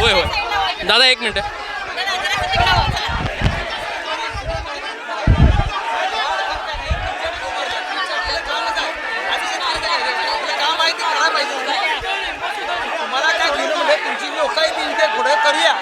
होय होय. दादा एक मिनिट. तुम्हाला काय दिलं म्हणजे तुमची लोक येतील ते पुढे करूया.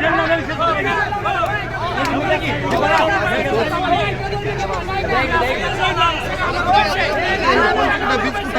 Güzel bir şey বিস্কুট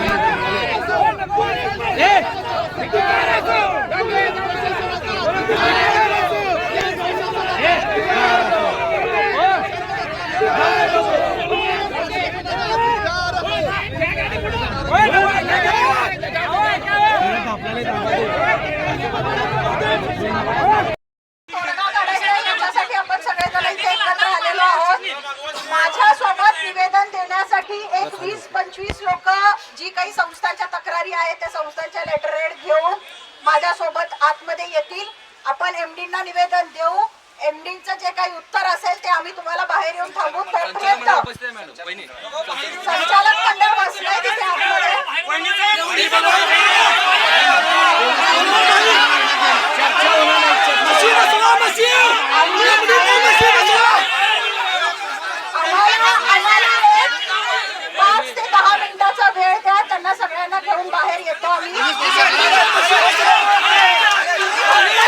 माझ्यासोबत निवेदन देण्यासाठी एक वीस पंचवीस लोक जी काही संस्थांच्या तक्रारी आहेत त्या संस्थांच्या लेटर घेऊन माझ्यासोबत आतमध्ये येतील. आपण एमडींना निवेदन देऊ. एमडीचं जे काही उत्तर असेल ते आम्ही तुम्हाला बाहेर येऊन थांबून संचालक मंडळ बसलंय तिथे आतमध्ये आम्हाला आम्हाला एक पाच ते दहा मिनिटाचा वेळ द्या त्यांना सगळ्यांना घेऊन बाहेर येतो आम्ही तुम्ही फक्त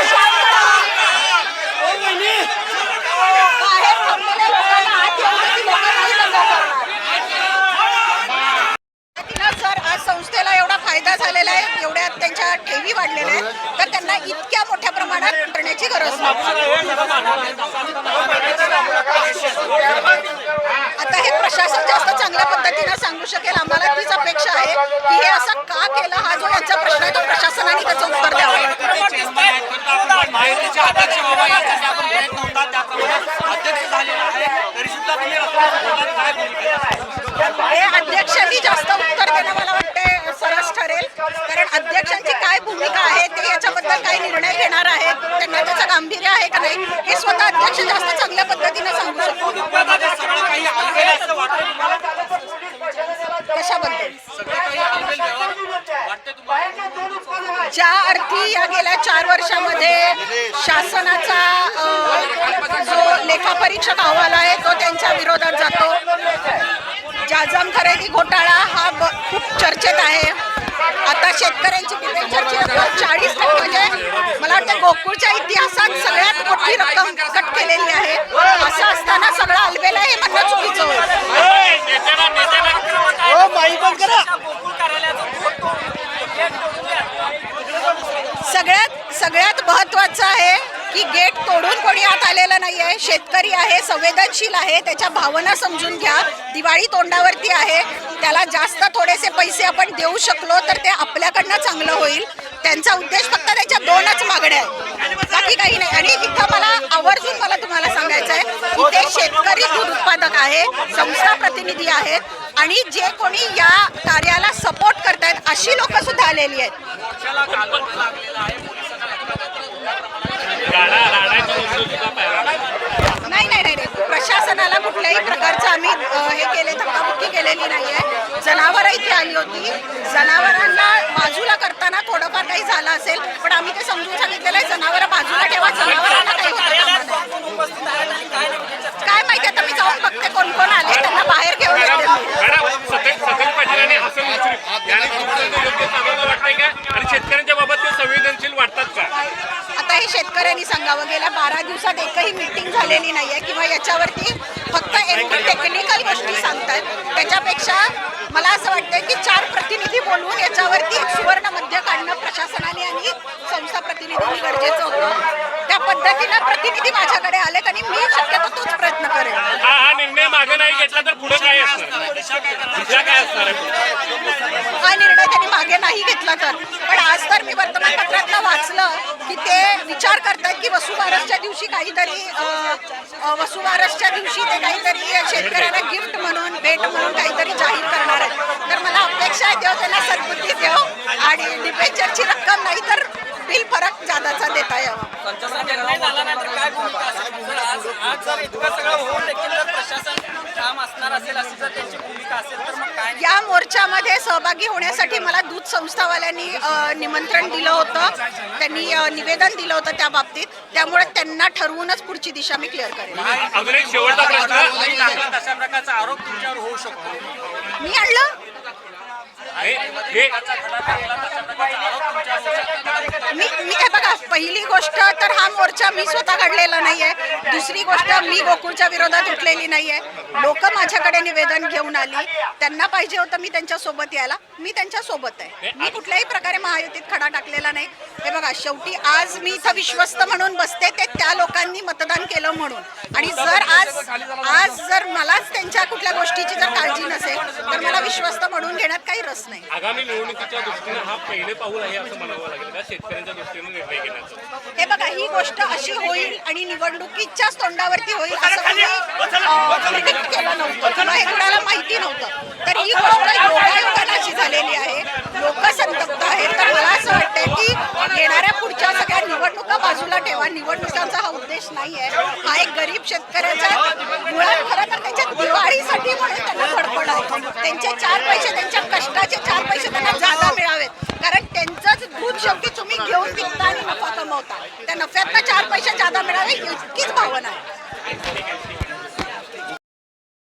शांत राहा. बाहेर थांबलेल्या लोकांना आत येऊ दे, ती लोकं नाही दंगा करणार. तिला जर आज संस्थेला एवढा फायदा झालेला आहे एवढ्या त्यांच्या ठेवी वाढलेल्या आहेत तर त्यांना इतक्या मोठ्या प्रमाणात करण्याची गरज नाही. आता हे प्रशासन जास्त चांगल्या पद्धतीने सांगू शकेल आम्हाला तीच अपेक्षा आहे की हे असं का केलं हा जो यांचा प्रश्न आहे तो प्रशासनाने त्याचं उत्तर द्यावं माहितीचे अध्यक्ष बाबा याच्यासाठी आपण प्रयत्न होतात त्याप्रमाणे अध्यक्ष झालेला आहे तरी सुद्धा तुम्ही रस्त्यावर काय भूमिका आहे? हे अध्यक्षांनी जास्त उत्तर देणं मला वाटते सरस ठरेल. कारण अध्यक्षांची काय भूमिका आहे ते याच्याबद्दल काय निर्णय घेणार आहेत. त्यांना त्याचं गांभीर्य आहे का नाही हे स्वतः अध्यक्ष जास्त चांगल्या पद्धतीने सांगू शकतो. कशाबद्दल? ज्या अर्थी या गेल्या चार वर्षामध्ये शासनाचा जो लेखापरीक्षक अहवाल आहे तो त्यांच्या विरोधात आझम खरेदी घोटाळा हा खूप चर्चेत आहे. आता शेतकऱ्यांची डिबेंचरची चाळीस टक्के म्हणजे मला वाटतं गोकुळच्या इतिहासात सगळ्यात मोठी रक्कम कट केलेली आहे. असं असताना सगळं अलबेला हे म्हणणं चुकीचं होईल सगळ्यात सगळ्यात महत्वाचं आहे की गेट तोडून कोणी आत आलेलं नाही आहे शेतकरी आहे संवेदनशील आहे त्याच्या भावना समजून घ्या. दिवाळी तोंडावरती आहे. त्याला जास्त थोडेसे पैसे आपण देऊ शकलो तर ते आपल्याकडनं चांगलं होईल. त्यांचा उद्देश फक्त त्याच्या दोनच मागण्या आहेत. बाकी काही नाही. आणि इथं मला आवर्जून मला तुम्हाला सांगायचं आहे इथे शेतकरी दूध उत्पादक आहे संस्था प्रतिनिधी आहेत आणि जे कोणी या कार्याला सपोर्ट करतायत अशी लोक सुद्धा आलेली आहेत मोर्चाला कालवा लागलेला आहे पोलिसांना नाही नाही नाही नाही. प्रशासनाला कुठल्याही प्रकारचं आम्ही अ, हे केले केलेली नाही आहे जनावरं इथे आली होती. जनावरांना बाजूला करताना थोडंफार काही झालं असेल पण आम्ही ते समजून सांगितलेलं आहे जनावरं बाजूला ठेवा जनावरांना काही. काय माहिती आता मी जाऊन बघते कोण कोण आले त्यांना बाहेर घेऊन येते. आणि शेतकऱ्यांच्या बाबत ते संवेदनशील वाटतात का? आता हे शेतकऱ्यांनी सांगावं गेल्या बारा दिवसात एकही मीटिंग झालेली नाहीये किंवा याच्यावरती फक्त एक टेक्निकल गोष्टी सांगतात त्याच्यापेक्षा मला असं वाटतं की चार प्रतिनिधी बोलवून याच्यावरती एक सुवर्ण मध्य काढणं प्रशासनाने आणि प्रतिनिधींनी गरजेचं होतं. त्या पद्धतीनं प्रतिनिधी माझ्याकडे आलेत आणि मी शक्यतो तोच प्रयत्न करेन. हा हा निर्णय मागे नाही घेतला तर पुढे काय असणार? दिशा काय असणार आहे? हा निर्णय त्यांनी मागे नाही घेतला तर. पण आज तर मी वर्तमानपत्रातलं वाचलं की ते विचार करतात की वसुबारसच्या दिवशी काहीतरी अ, अ, वसुबारसच्या दिवशी ते काहीतरी शेतकऱ्यांना गिफ्ट म्हणून भेट म्हणून काहीतरी जाहीर करणार आहेत. तर मला अपेक्षा आहे देव त्यांना सद्बुद्धी देव आणि डिबेंचरची रक्कम नाही तर बिल फरक जादाचा देता यावा. संचालक निर्णय झाला नाही तर काय भूमिका असेल? जर आज आज जर इतकं सगळं होऊन देखील जर प्रशासन काम असणार असेल अशी जर त्यांची भूमिका असेल तर मग काय? या मोर्चामध्ये सहभागी होण्यासाठी मला दूध संस्थावाल्यांनी निमंत्रण दिलं होतं. त्यांनी निवेदन दिलं होतं त्या बाबतीत. त्यामुळे त्यांना ठरवूनच पुढची दिशा मी क्लिअर करेन. शेवटचा प्रश्न. प्रकारचा आरोप तुमच्यावर होऊ शकतो. मी आणलं? मी मी हे बघा पहिली गोष्ट तर हा मोर्चा मी स्वतः काढलेला नाहीये. दुसरी गोष्ट मी गोकुळच्या विरोधात उठलेली नाहीये. लोक माझ्याकडे निवेदन घेऊन आली. त्यांना पाहिजे होतं मी त्यांच्यासोबत यायला. मी त्यांच्यासोबत आहे. मी कुठल्याही प्रकारे महायुतीत खडा टाकलेला नाही. हे बघा शेवटी आज मी इथं विश्वस्त म्हणून बसते ते त्या लोकांनी मतदान केलं म्हणून. आणि जर आज आज जर मलाच त्यांच्या कुठल्या गोष्टीची जर काळजी नसेल तर मला विश्वस्त म्हणून घेण्यात काही रस नाही. आगामी निवडणुकीच्या दृष्टीने हा पहिले पाऊल आहे असं म्हणावं लागेल का? शेतकऱ्यांच्या दृष्टीने निर्णय घेण्याचं. हे बघा ही गोष्ट अशी होईल आणि निवडणुकीच्याच तोंडावरती होईल असं मी प्रिडिक्ट केलं नव्हतं. किंवा हे कुणाला माहिती नव्हतं. तर ही गोष्ट योगायोगाने अशी झालेली आहे. लोक संतप्त आहेत. तर मला असं वाटतंय की येणाऱ्या पुढच्या सगळ्या निवडणुका बाजूला ठेवा. निवडणुकांचा हा उद्देश नाही आहे हा एक गरीब शेतकऱ्याचा मुळात खरं तर त्यांच्या दिवाळीसाठी म्हणून त्यांना फडफड आहे. त्यांचे चार पैसे त्यांच्या कष्टाचे चार पैसे त्यांना जादा मिळावेत. कारण त्यांचंच दूध शेवटी तुम्ही घेऊन विकता आणि नफा कमवता. त्या नफ्यातनं चार पैसे जादा मिळावे इतकीच भावना आहे.